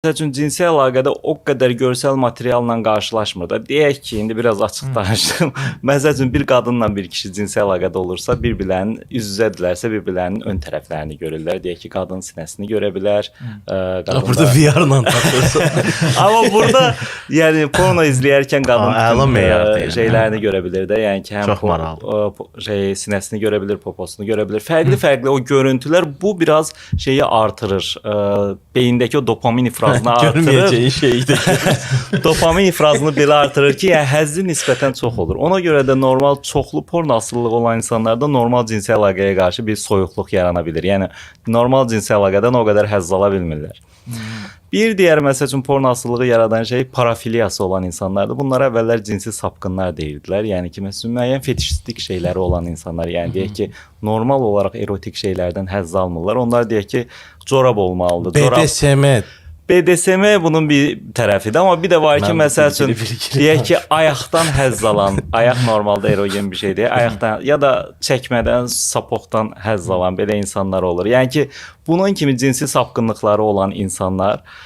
Məsəl üçün cinsi əlaqədə o qədər görsəl materialla qarşılaşmır da. Deyək ki, indi biraz açıq danışdım. Məsəl üçün bir qadınla bir kişi cinsi əlaqədə olursa, bir-birlərinin üz-üzədirlərsə, bir-birlərinin ön tərəflərini görürlər. Deyək ki, qadın sinəsini görə bilər, ə, qadın Burada da- VR-la tapırsan. Amma burada yəni porno izləyərkən qadın əla meyardır yəni. şeylərini görə bilir də. Yəni ki, həm Çox maraqlı. şey sinəsini görə bilir, poposunu görə bilir. Fərqli-fərqli o görüntülər bu biraz şeyi artırır. Ə, beyindəki o dopamin ifrazını artırır. Görməyəcəyin şeyi də. dopamin ifrazını belə artırır ki, yəni həzzi nisbətən çox olur. Ona görə də normal çoxlu porno asılılığı olan insanlarda normal cinsi əlaqəyə qarşı bir soyuqluq yarana bilər. Yəni normal cinsi əlaqədən o qədər həzz ala bilmirlər. Bir digər məsəl üçün porno asılılığı yaradan şey parafiliyası olan insanlardır. Bunlar əvvəllər cinsi sapqınlar deyirdilər. Yəni ki, məsələn müəyyən fetişistik şeyləri olan insanlar, yəni deyək ki, normal olaraq erotik şeylərdən həzz almırlar. Onlar deyək ki, corab olmalıdır. Corab BDSM bunun bir tərəfidir, amma bir də var ki, məsəl üçün deyək ki, ayaqdan həzz alan, ayaq normalda erogen bir şeydir. Ayaqdan ya da çəkmədən, sapoqdan həzz alan belə insanlar olur. Yəni ki, bunun kimi cinsi sapqınlıqları olan insanlar